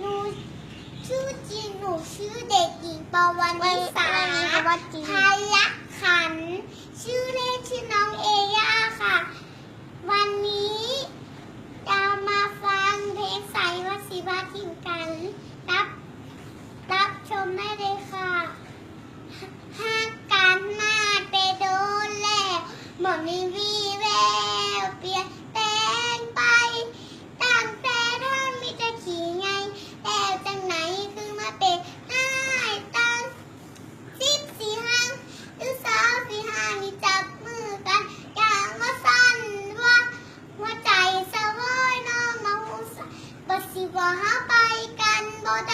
หนูชื่อจริงหนูชื่อเด็กหญิงปวนิสาวันนี้เขาพายักขัน ชื่อเล่นชื่อน้องเอย่าค่ะ วันนี้จะมาฟังเพลงใสวัสิบาทิมกัน รับ รับชมได้เลยค่ะ ว่าหาไปกันบ่ได้